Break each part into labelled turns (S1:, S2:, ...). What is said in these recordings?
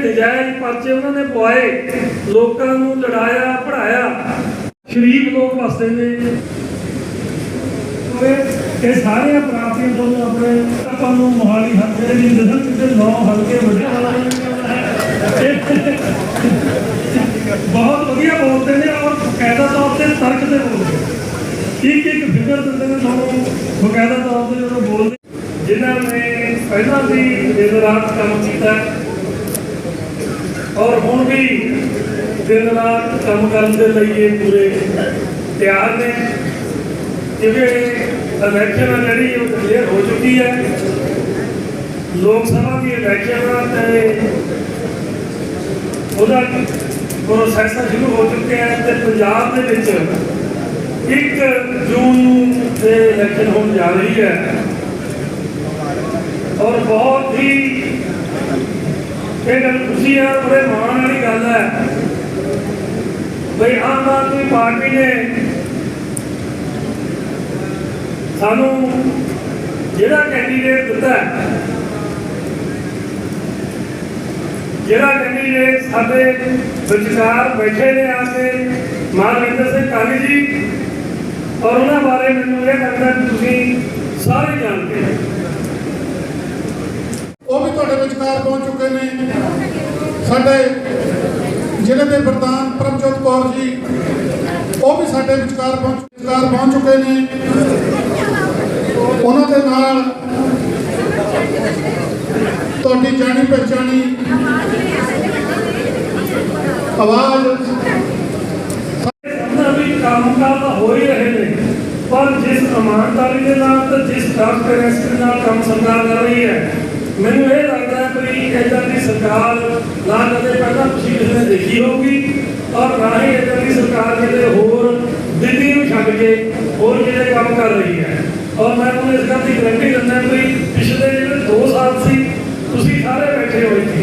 S1: ਨਜਾਇਜ਼ ਪਰਚੇ ਉਹਨਾਂ ਨੇ ਪਵਾਏ, ਲੋਕਾਂ ਨੂੰ ਲੜਾਇਆ ਪੜਾਇਆ ਸ਼ਰੀਫ ਲੋਕ ਵਸਦੇ ਨੇ। ਇਹ ਸਾਰੀਆਂ ਪ੍ਰਾਪਤੀਆਂ ਤੁਹਾਨੂੰ ਆਪਣੇ ਆਪਾਂ ਨੂੰ ਮੋਹਾਲੀ ਹਲਕੇ ਦੀ ਦਿਸਣ ਕਿਤੇ ਨੌ ਹਲਕੇ ਵੱਡੇ ਬਹੁਤ ਵਧੀਆ ਬੋਲਦੇ ਨੇ ਔਰ ਕਾਇਦਾ ਤੌਰ ਤੇ ਤਰਕ ਤੇ ਬੋਲਦੇ ਇੱਕ ਇੱਕ ਫਿਗਰ ਦਿੰਦੇ ਨੇ ਤੁਹਾਨੂੰ ਬਕਾਇਦਾ ਤੌਰ ਤੇ ਜਦੋਂ ਬੋਲਦੇ ਜਿਨ੍ਹਾਂ ਨੇ ਪਹਿਲਾਂ ਵੀ ਦਿਨ ਰਾਤ ਕੰਮ ਕੀਤਾ ਔਰ ਹੁਣ ਵੀ ਦਿਨ ਰਾਤ ਕੰਮ ਕਰਨ ਦੇ ਲਈ ਇਹ ਪੂਰੇ ਤਿਆਰ ਨੇ। ਕਿਉਂਕਿ ਇਲੈਕਸ਼ਨ ਆ ਜਿਹੜੀ, ਉਹ ਕਲੀਅਰ ਹੋ ਚੁੱਕੀ ਹੈ। ਲੋਕ ਸਭਾ ਦੀ ਇਲੈਕਸ਼ਨ ਆ ਤੇ ਉਹਦਾ ਪ੍ਰੋਸੈਸ ਸ਼ੁਰੂ ਹੋ ਚੁੱਕਿਆ ਹੈ ਤੇ ਪੰਜਾਬ ਦੇ ਵਿੱਚ 1 ਜੂਨ ਨੂੰ ਤੇ ਇਲੈਕਸ਼ਨ ਹੋਣ ਜਾ ਰਹੀ ਹੈ। ਔਰ ਬਹੁਤ ਹੀ ਇਹ ਗੱਲ ਖੁਸ਼ੀ ਹੈ ਬੜੇ ਮਾਣ ਵਾਲੀ ਗੱਲ ਹੈ। ਬਈ ਆਮ ਆਦਮੀ ਪਾਰਟੀ ਨੇ ਸਾਨੂੰ ਜਿਹੜਾ ਕੈਂਡੀਡੇਟ ਦਿੱਤਾ ਜਿਹੜਾ ਕੈਂਡੀਡੇਟ ਸਾਡੇ ਵਿਚਕਾਰ ਬੈਠੇ ਨੇ ਆ ਕੇ, ਮਹਾਰਾਜਿੰਦਰ ਸਿੰਘ ਕਾਲੀ ਜੀ, ਔਰ ਉਹਨਾਂ ਬਾਰੇ ਮੈਨੂੰ ਇਹ ਲੱਗਦਾ ਕਿ ਤੁਸੀਂ ਸਾਰੇ ਜਾਣਦੇ ਹੋ।
S2: ਵੀ ਪਹੁੰਚ ਚੁੱਕੇ ਨੇ। ਸਾਡੇ ਜ਼ਿਲ੍ਹੇ ਦੇ ਪ੍ਰਧਾਨ ਪ੍ਰਭਜੋਤ ਕੌਰ ਜੀ, ਉਹ ਵੀ ਸਾਡੇ ਵਿਚਕਾਰ ਪਹੁੰਚ ਵਿਚਕਾਰ ਪਹੁੰਚ ਚੁੱਕੇ ਨੇ। ਉਹਨਾਂ ਦੇ ਨਾਲ ਤੁਹਾਡੀ ਜਾਣੀ ਪਛਾਣੀ ਆਵਾਜ਼।
S1: ਵੀ ਕੰਮਕਾਰ ਤਾਂ ਹੋ ਹੀ ਰਹੇ ਨੇ, ਪਰ ਜਿਸ ਇਮਾਨਦਾਰੀ ਦੇ ਨਾਲ ਤੇ ਜਿਸ ਟ੍ਰਾਂਸਪੇਰੈਂਸੀ ਦੇ ਨਾਲ ਕੰਮ ਸਰਕਾਰ ਕਰ ਰਹੀ ਹੈ ਮੈਨੂੰ ਇਹ ਲੱਗਦਾ ਹੈ ਕਿ ਇਦਾਂ ਦੀ ਸਰਕਾਰ ਨਾ ਕਦੇ ਪਹਿਲਾਂ ਤੁਸੀਂ ਕਿਸੇ ਨੇ ਦੇਖੀ ਹੋਊਗੀ ਔਰ ਨਾ ਹੀ ਇਦਾਂ ਦੀ ਸਰਕਾਰ ਕਿਤੇ ਹੋਰ ਦਿੱਲੀ ਨੂੰ ਛੱਡ ਕੇ ਹੋਰ ਜਿਹੜੇ ਕੰਮ ਕਰ ਰਹੀ ਹੈ। ਔਰ ਮੈਂ ਤੁਹਾਨੂੰ ਇਸ ਗੱਲ ਦੀ ਗਰੰਟੀ ਦਿੰਦਾ ਕਿ ਪਿਛਲੇ ਜਿਹੜੇ 2 ਸਾਲ ਸੀ, ਤੁਸੀਂ ਸਾਰੇ ਬੈਠੇ ਹੋਏ ਸੀ।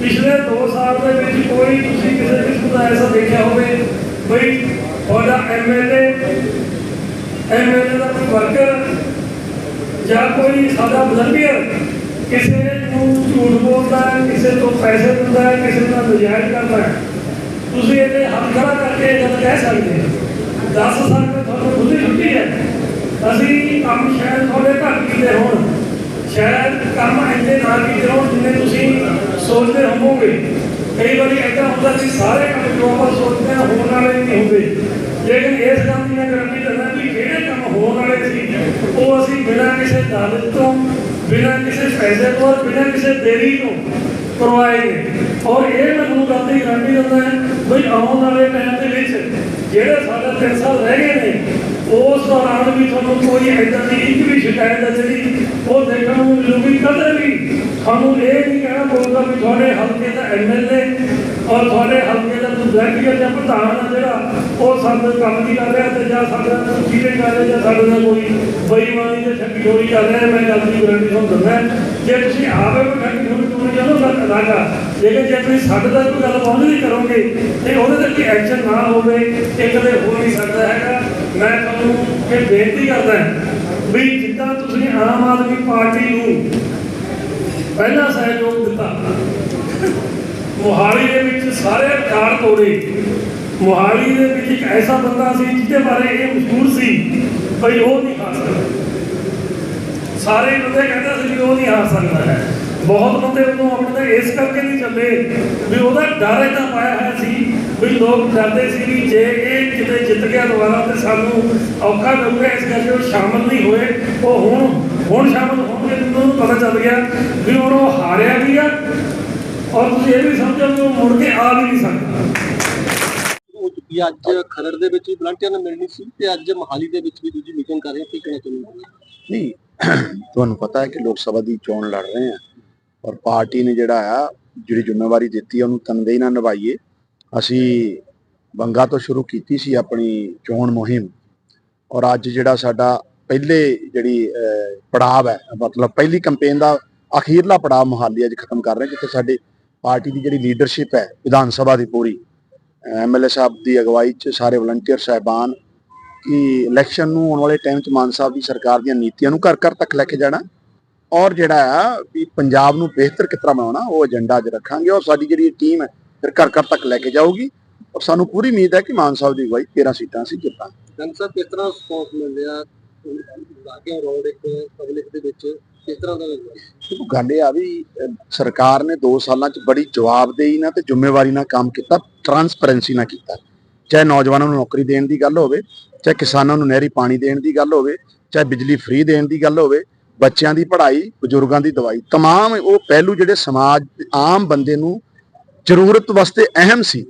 S1: ਪਿਛਲੇ 2 ਸਾਲ ਦੇ ਵਿੱਚ ਕੋਈ ਤੁਸੀਂ ਕਿਸੇ ਕਿਸਮ ਦਾ ਐਸਾ ਦੇਖਿਆ ਹੋਵੇ ਬਈ ਤੁਹਾਡਾ ਐਮਐਲਏ ਐਮਐਲਏ ਦਾ ਕੋਈ ਵਰਕਰ ਜਾਂ ਕੋਈ ਸਾਡਾ ਵਲੰਟੀਅਰ ਕਿਸੇ ਨੂੰ ਝੂਠ ਬੋਲਦਾ ਹੈ ਕਿਸੇ ਤੋਂ ਪੈਸੇ ਦਿੰਦਾ ਹੈ ਕਿਸੇ ਨਾਲ ਨਜਾਇਜ਼ ਕਰਦਾ ਹੈ ਤੁਸੀਂ ਇਹਦੇ ਹੱਥ ਖੜਾ ਕਰਕੇ ਇਹ ਗੱਲ ਕਹਿ ਸਕਦੇ ਹੋ 10 ਸਾਲ ਤੋਂ ਤੁਹਾਨੂੰ ਖੁਦ ਹੀ ਛੁੱਟੀ ਹੈ ਅਸੀਂ ਕੰਮ ਸ਼ਾਇਦ ਤੁਹਾਡੇ ਘਰ ਕੀਤੇ ਹੋਣ ਸ਼ਾਇਦ ਕੰਮ ਇੰਨੇ ਨਾ ਕੀਤੇ ਹੋਣ ਜਿੰਨੇ ਤੁਸੀਂ ਸੋਚਦੇ ਹੋਵੋਗੇ ਕਈ ਵਾਰੀ ਐਦਾਂ ਹੁੰਦਾ ਕਿ ਸਾਰੇ ਕੰਮ ਜੋ ਆਪਾਂ ਸੋਚਦੇ ਹਾਂ ਹੋਣ ਵਾਲੇ ਨਹੀਂ ਹੁੰਦੇ ਲੇਕਿਨ ਇਸ ਗੱਲ ਦੀ ਮੈਂ ਗਰੰਟੀ ਦਿੰਦਾ ਵੀ ਜਿਹੜੇ ਕੰਮ ਹੋਣ ਵਾਲੇ ਸੀ ਉਹ ਅਸੀਂ ਬਿਨਾਂ ਕਿਸੇ ਦਾਅਵੇ ਤੋਂ ਬਿਨਾਂ ਕਿਸੇ ਪੈਸੇ ਤੋਂ ਔਰ ਬਿਨਾਂ ਕਿਸੇ ਦੇਰੀ ਤੋਂ ਕਰਵਾਏ ਨੇ। ਔਰ ਇਹ ਮੈਂ ਤੁਹਾਨੂੰ ਗਰੰਟੀ ਦਿੰਦਾ ਹੈ ਵੀ ਆਉਣ ਵਾਲੇ ਟਾਈਮ ਦੇ ਵਿੱਚ ਜਿਹੜੇ ਸਾਡੇ ਤਿੰਨ ਸਾਲ ਰਹਿ ਗਏ ਨੇ, ਉਸ ਦੌਰਾਨ ਵੀ ਤੁਹਾਨੂੰ ਕੋਈ ਐਦਾਂ ਦੀ ਇੱਕ ਵੀ ਸ਼ਿਕਾਇਤ ਹੈ ਜਿਹੜੀ ਉਹ ਦੇਖਣ ਨੂੰ ਮਿਲੂਗੀ ਕਦੇ ਵੀ ਤੁਹਾਨੂੰ ਇਹ ਨਹੀਂ ਕਹਿਣਾ ਪਊਗਾ ਵੀ ਤੁਹਾਡੇ ਹਲਕੇ ਦਾ ਐਮਐਲਏ ਔਰ ਤੁਹਾਡੇ ਹਲਕੇ ਦਾ ਕੋਈ ਜਾਂ ਪ੍ਰਧਾਨ ਹੈ ਜਿਹੜਾ ਉਹ ਸਾਡੇ ਕੰਮ ਨਹੀਂ ਕਰ ਰਿਹਾ ਤੇ ਜਾਂ ਸਾਡੇ ਨਾਲ ਚੀਟਿੰਗ ਕਰ ਰਿਹਾ ਜਾਂ ਸਾਡੇ ਨਾਲ ਕੋਈ ਬੇਈਮਾਨੀ ਜਾਂ ਠੱਗੀ ਚੋਰੀ ਕਰ ਰਿਹਾ, ਮੈਂ ਗੱਲ ਦੀ ਗਰੰਟੀ ਤੁਹਾਨੂੰ ਦਿੰਦਾ ਜੇ ਤੁਸੀਂ ਆਪੇ ਕੋਈ ਠੱਗੀ ਚੋਰੀ ਚੋਰੀ ਜਾਨੋ ਤਾਂ ਅਲੱਗਾ ਲੇਕਿਨ ਜੇ ਤੁਸੀਂ ਸਾਡੇ ਤੱਕ ਕੋਈ ਗੱਲ ਪਹੁੰਚਦੀ ਕਰੋਗੇ ਤੇ ਉਹਦੇ ਤੇ ਕੋਈ ਐਕਸ਼ਨ ਨਾ ਹੋਵੇ, ਇਹ ਕਦੇ ਹੋ ਨਹੀਂ ਸਕਦਾ ਹੈਗਾ। ਮੈਂ ਤੁਹਾਨੂੰ ਇਹ ਬੇਨਤੀ ਕਰਦਾ ਵੀ ਜਿੱਦਾਂ ਤੁਸੀਂ ਆਮ ਆਦਮੀ ਪਾਰਟੀ ਨੂੰ ਪਹਿਲਾ ਸਹਿਯੋਗ ਦਿੱਤਾ। ਮੋਹਾਲੀ ਦੇ ਵਿੱਚ ਸਾਰੇ ਰਿਕਾਰਡ ਤੋੜੇ। ਮੋਹਾਲੀ ਦੇ ਵਿੱਚ ਇੱਕ ਐਸਾ ਬੰਦਾ ਸੀ ਜਿਹਦੇ ਬਾਰੇ ਇਹ ਮਸ਼ਹੂਰ ਸੀ, ਭਈ ਉਹ ਨਹੀਂ ਹਾਰ ਸਕਦਾ। ਸਾਰੇ ਬੰਦੇ ਕਹਿੰਦੇ ਸੀ ਵੀ ਉਹ ਨਹੀਂ ਹਾਰ ਸਕਦਾ ਹੈ। ਬਹੁਤ ਬੰਦੇ ਉਹਨੂੰ ਆਪਣੇ ਇਸ ਕਰਕੇ ਨਹੀਂ ਚੱਲੇ ਵੀ ਉਹਦਾ ਡਰ ਇਦਾਂ ਪਾਇਆ ਹੋਇਆ ਸੀ ਵੀ ਲੋਕ ਡਰਦੇ ਸੀ ਵੀ ਜੇ ਇਹ ਕਿਤੇ ਜਿੱਤ ਗਿਆ ਦੁਬਾਰਾ ਤੇ ਸਾਨੂੰ ਔਖਾ ਲੱਗੂਗਾ ਇਸ ਕਰਕੇ ਉਹ ਸ਼ਾਮਲ ਨਹੀਂ ਹੋਏ। ਉਹ ਹੁਣ ਹੁਣ ਸ਼ਾਮਲ ਹੋਣਗੇ ਪਤਾ ਚੱਲ ਗਿਆ ਵੀ ਹੁਣ ਉਹ ਹਾਰਿਆ ਵੀ ਆ ਔਰ ਤੁਸੀਂ ਇਹ ਵੀ ਸਮਝੋ ਵੀ ਉਹ ਮੁੜ ਕੇ ਆ ਵੀ ਨਹੀਂ ਸਕਦਾ।
S3: ਹੋ ਚੁੱਕੀ ਹੈ ਅੱਜ ਖਰੜ ਦੇ ਵਿੱਚ ਵੀ ਵਲੰਟੀਅਰ ਨੇ ਮਿਲਣੀ ਸੀ ਤੇ ਅੱਜ ਮਹਾਲੀ ਦੇ ਵਿੱਚ ਵੀ ਦੂਜੀ ਮੀਟਿੰਗ ਕਰ ਰਹੇ ਹਾਂ ਕੀ ਕਹਿਣਾ ਚਾਹੁੰਦੇ
S4: ਨਹੀਂ ਤੁਹਾਨੂੰ ਪਤਾ ਹੈ ਕਿ ਲੋਕ ਸਭਾ ਦੀ ਚੋਣ ਲੜ ਰਹੇ ਆ ਔਰ ਪਾਰਟੀ ਨੇ ਜਿਹੜਾ ਆ ਜਿਹੜੀ ਜ਼ਿੰਮੇਵਾਰੀ ਦਿੱਤੀ ਉਹਨੂੰ ਤਨਦੇਹੀ ਨਾਲ ਨਿਭਾਈਏ। ਅਸੀਂ ਬੰਗਾ ਤੋਂ ਸ਼ੁਰੂ ਕੀਤੀ ਸੀ ਆਪਣੀ ਚੋਣ ਮੁਹਿੰਮ ਔਰ ਅੱਜ ਜਿਹੜਾ ਸਾਡਾ ਪਹਿਲੇ ਜਿਹੜੀ ਪੜਾਅ ਹੈ, ਮਤਲਬ ਪਹਿਲੀ ਕੈਂਪੇਨ ਦਾ ਅਖੀਰਲਾ ਪੜਾਅ ਮੁਹਾਲੀ ਅੱਜ ਖਤਮ ਕਰ ਰਹੇ ਜਿੱਥੇ ਸਾਡੀ ਪਾਰਟੀ ਦੀ ਜਿਹੜੀ ਲੀਡਰਸ਼ਿਪ ਹੈ, ਵਿਧਾਨ ਸਭਾ ਦੀ ਪੂਰੀ ਐਮਐਲਏ ਸਾਹਿਬ ਦੀ ਅਗਵਾਈ 'ਚ ਸਾਰੇ ਵਲੰਟੀਅਰ ਸਹਿਬਾਨ ਕਿ ਇਲੈਕਸ਼ਨ ਨੂੰ ਆਉਣ ਵਾਲੇ ਟਾਈਮ 'ਚ ਮਾਨ ਸਾਹਿਬ ਦੀ ਸਰਕਾਰ ਦੀਆਂ ਨੀਤੀਆਂ ਨੂੰ ਘਰ ਘਰ ਤੱਕ ਲੈ ਕੇ ਜਾਣਾ ਔਰ ਜਿਹੜਾ ਆ ਵੀ ਪੰਜਾਬ ਨੂੰ ਬਿਹਤਰ ਕਿਸ ਤਰ੍ਹਾਂ ਬਣਾਉਣਾ, ਉਹ ਏਜੰਡਾ ਅੱਜ ਰੱਖਾਂਗੇ ਔਰ ਸਾਡੀ ਜਿਹੜੀ ਟੀਮ ਹੈ, ਫਿਰ ਘਰ ਘਰ ਤੱਕ ਲੈ ਕੇ ਜਾਊਗੀ ਔਰ ਸਾਨੂੰ ਪੂਰੀ ਉਮੀਦ ਹੈ ਕਿ ਮਾਨ ਸਾਹਿਬ ਦੀ ਅਗਵਾਈ 13 ਸੀਟਾਂ ਅਸੀਂ ਜਿੱਤਾਂਗੇ।
S3: ਜੰਗ ਸਾਹਿਬ, ਕਿਸ ਤਰ੍ਹਾਂ ਰਿਸਪੌਂਸ ਮਿਲ ਰਿਹਾ ਲਾਗੇ ਰੋਡ ਇੱਕ ਪਬਲਿਕ ਦੇ ਵਿੱਚ ਕਿਸ ਤਰ੍ਹਾਂ ਦਾ ਲੱਗਦਾ
S4: ਦੇਖੋ ਗੱਲ ਇਹ ਆ ਵੀ ਅਹ, ਸਰਕਾਰ ਨੇ 2 ਸਾਲਾਂ 'ਚ ਬੜੀ ਜਵਾਬਦੇਹੀ ਨਾਲ ਤੇ ਜ਼ਿੰਮੇਵਾਰੀ ਨਾਲ ਕੰਮ ਕੀਤਾ ਟਰਾਂਸਪੇਰੈਂਸੀ ਨਾਲ ਕੀਤਾ ਚਾਹੇ ਨੌਜਵਾਨਾਂ ਨੂੰ ਨੌਕਰੀ ਦੇਣ ਦੀ ਗੱਲ ਹੋਵੇ ਚਾਹੇ ਕਿਸਾਨਾਂ ਨੂੰ ਨਹਿਰੀ ਪਾਣੀ ਦੇਣ ਦੀ ਗੱਲ ਹੋਵੇ ਚਾਹੇ ਬਿਜਲੀ ਫ੍ਰੀ ਦੇਣ ਦੀ ਗੱਲ ਹੋਵੇ ਬੱਚਿਆਂ ਦੀ ਪੜ੍ਹਾਈ ਬਜ਼ੁਰਗਾਂ ਦੀ ਦਵਾਈ तमाम ਉਹ ਪਹਿਲੂ ਜਿਹੜੇ ਸਮਾਜ ਦੇ ਆਮ ਬੰਦੇ ਨੂੰ ਜ਼ਰੂਰਤ ਵਾਸਤੇ ਅਹਿਮ ਸੀ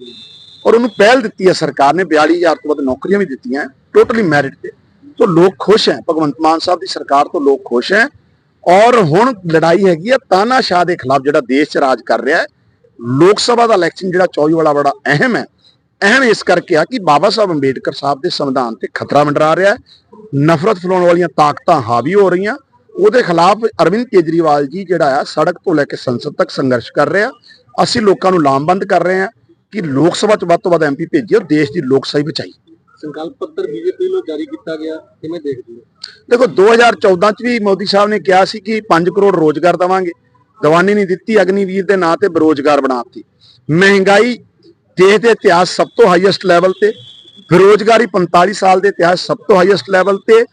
S4: ਔਰ ਉਹਨੂੰ ਪਹਿਲ ਦਿੱਤੀ ਹੈ ਸਰਕਾਰ ਨੇ 42000 ਤੋਂ ਵੱਧ ਨੌਕਰੀਆਂ ਵੀ ਦਿੱਤੀਆਂ ਟੋਟਲੀ ਮੈਰਿਟ ਤੇ ਸੋ ਲੋਕ ਖੁਸ਼ ਹੈ, ਭਗਵੰਤ ਮਾਨ ਸਾਹਿਬ ਦੀ ਸਰਕਾਰ ਤੋਂ ਲੋਕ ਖੁਸ਼ ਹੈ। ਔਰ ਹੁਣ ਲੜਾਈ ਹੈਗੀ ਆ ਤਾਨਾਸ਼ਾਹ ਦੇ ਖਿਲਾਫ ਜਿਹੜਾ ਦੇਸ਼ 'ਚ ਰਾਜ ਕਰ ਰਿਹਾ ਹੈ, ਲੋਕ ਸਭਾ ਦਾ ਇਲੈਕਸ਼ਨ ਜਿਹੜਾ 24 ਵਾਲਾ ਬੜਾ ਅਹਿਮ ਹੈ। ਅਹਿਮ ਇਸ ਕਰਕੇ ਆ ਕਿ ਬਾਬਾ ਸਾਹਿਬ ਅੰਬੇਡਕਰ ਸਾਹਿਬ ਦੇ ਸੰਵਿਧਾਨ ਤੇ ਖਤਰਾ ਮੰਡਰਾ ਰਿਹਾ ਹੈ। ਨਫ਼ਰਤ ਫੈਲਾਉਣ ਵਾਲੀਆਂ ਤਾਕਤਾਂ ਹਾਵੀ ਹੋ ਰਹੀਆਂ। ਉਹਦੇ ਖਿਲਾਫ ਅਰਵਿੰਦ ਕੇਜਰੀਵਾਲ ਜੀ ਜਿਹੜਾ ਆ, ਸੜਕ ਤੋਂ ਲੈ ਕੇ ਸੰਸਦ ਤੱਕ ਸੰਘਰਸ਼ ਕਰ ਰਿਹਾ। ਅਸੀਂ ਲੋਕਾਂ ਨੂੰ ਲਾਮਬੰਦ ਕਰ ਰਹੇ ਹਾਂ ਕਿ ਲੋਕ ਸਭਾ 'ਚ ਵੱਧ ਤੋਂ ਵੱਧ ਐਮਪੀ ਭੇਜੀਏ ਔਰ ਦੇਸ਼ ਦੀ ਲੋਕਸ਼ਾਹੀ ਬਚਾਈ।
S3: ਸੰਕਲਪ ਪੱਤਰ ਬੀਜੇਪੀ ਵੱਲੋਂ ਜਾਰੀ ਕੀਤਾ ਗਿਆ ਕਿਵੇਂ ਦੇਖਦੇ ਹੋ।
S4: ਦੇਖੋ 2014 ਚ ਵੀ ਮੋਦੀ ਸਾਹਿਬ ਨੇ ਕਿਹਾ ਸੀ ਕਿ 5 ਕਰੋੜ ਰੋਜ਼ਗਾਰ ਦਵਾਂਗੇ। ਦਵਾਨੀ ਨਹੀਂ ਦਿੱਤੀ, ਅਗਨੀਵੀਰ ਦੇ ਨਾਂ ਤੇ ਬੇਰੋਜ਼ਗਾਰ ਬਣਾਤੀ। ਮਹਿੰਗਾਈ ਦੇਸ਼ ਦੇ ਇਤਿਹਾਸ ਸਭ ਤੋਂ ਹਾਈਐਸਟ ਲੈਵਲ ਤੇ, ਬੇਰੋਜ਼ਗਾਰੀ 45 ਸਾਲ ਦੇ ਇਤਿਹਾਸ ਸਭ ਤੋਂ ਹਾਈਐਸਟ ਲੈਵਲ ਤੇ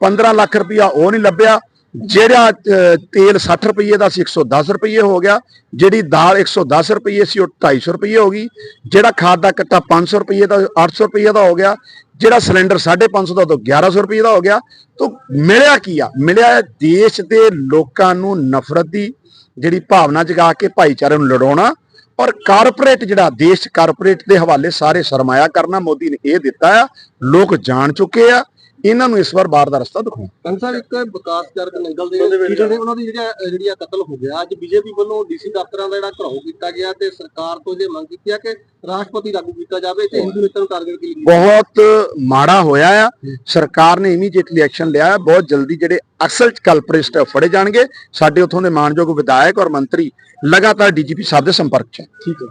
S4: 15 ਲੱਖ ਰੁਪਇਆ ਉਹ ਨਹੀਂ ਲੱਭਿਆ। ਜਿਹੜਾ ਤੇਲ 60 ਰੁਪਏ ਦਾ ਸੀ 110 ਰੁਪਏ ਹੋ ਗਿਆ। ਜਿਹੜੀ ਦਾਲ 110 ਰੁਪਏ ਸੀ, ਉਹ 250 ਰੁਪਏ ਹੋ ਗਈ। ਜਿਹੜਾ ਖਾਦ ਦਾ ਕੱਟਾ 500 ਰੁਪਏ ਦਾ 800 ਰੁਪਏ ਦਾ ਹੋ ਗਿਆ। ਜਿਹੜਾ ਸਿਲੰਡਰ 550 ਦਾ ਤੋਂ 1100 ਰੁਪਏ ਦਾ ਹੋ ਗਿਆ। ਤੋਂ ਮਿਲਿਆ ਕੀ ਆ? ਮਿਲਿਆ ਦੇਸ਼ ਦੇ ਲੋਕਾਂ ਨੂੰ ਨਫ਼ਰਤ ਦੀ, ਜਿਹੜੀ ਭਾਵਨਾ ਜਗਾ ਕੇ ਭਾਈਚਾਰੇ ਨੂੰ ਲੜਾਉਣਾ ਔਰ ਕਾਰਪੋਰੇਟ ਜਿਹੜਾ, ਦੇਸ਼ ਕਾਰਪੋਰੇਟ ਦੇ ਹਵਾਲੇ ਸਾਰੇ ਸਰਮਾਇਆ ਕਰਨਾ। ਮੋਦੀ ਨੇ ਇਹ ਦਿੱਤਾ ਆ, ਲੋਕ ਜਾਣ ਚੁੱਕੇ ਆ। ਇਹਨਾਂ ਨੂੰ ਇਸ ਵਾਰ ਬਾਹਰ ਦਾ ਰਸਤਾ ਦਿਖਾਉਣਾ
S3: ਜੰਗ ਸਾਹਿਬ ਇੱਕ ਵਿਕਾਸ ਚਰਕ ਨੰਗਲ ਦੇ ਜਿਹੜੇ ਉਹਨਾਂ ਦੀ ਜਿਹੜਾ ਜਿਹੜੀਆਂ ਕਤਲ ਹੋ ਗਿਆ। ਅੱਜ ਬੀਜੇਪੀ ਵੱਲੋਂ ਡੀਸੀ ਦਫ਼ਤਰਾਂ ਦਾ ਜਿਹੜਾ ਘਰਾਓ ਕੀਤਾ ਗਿਆ ਤੇ ਸਰਕਾਰ ਤੋਂ ਇਹ ਮੰਗ ਕੀਤੀ ਆ ਕਿ ਰਾਸ਼ਟਰਪਤੀ ਲਾਗੂ ਕੀਤਾ ਜਾਵੇ ਤੇ ਹਿੰਦੂ ਨੇਤਾ ਨੂੰ ਟਾਰਗੇਟ ਕੀਤੀ
S4: ਬਹੁਤ ਮਾੜਾ ਹੋਇਆ ਆ। ਸਰਕਾਰ ਨੇ ਇਮੀਡੀਏਟਲੀ ਐਕਸ਼ਨ ਲਿਆ ਬਹੁਤ ਜਲਦੀ ਜਿਹੜੇ ਅਸਲ ਚ ਕਲਪਰਿਸਟ ਫੜੇ ਜਾਣਗੇ। ਸਾਡੇ ਉੱਥੋਂ ਦੇ ਮਾਨਯੋਗ ਵਿਧਾਇਕ ਔਰ ਮੰਤਰੀ ਲਗਾਤਾਰ ਡੀਜੀਪੀ ਸਾਹਿਬ ਦੇ ਸੰਪਰਕ ਚ ਹੈ
S3: ਠੀਕ ਹੈ।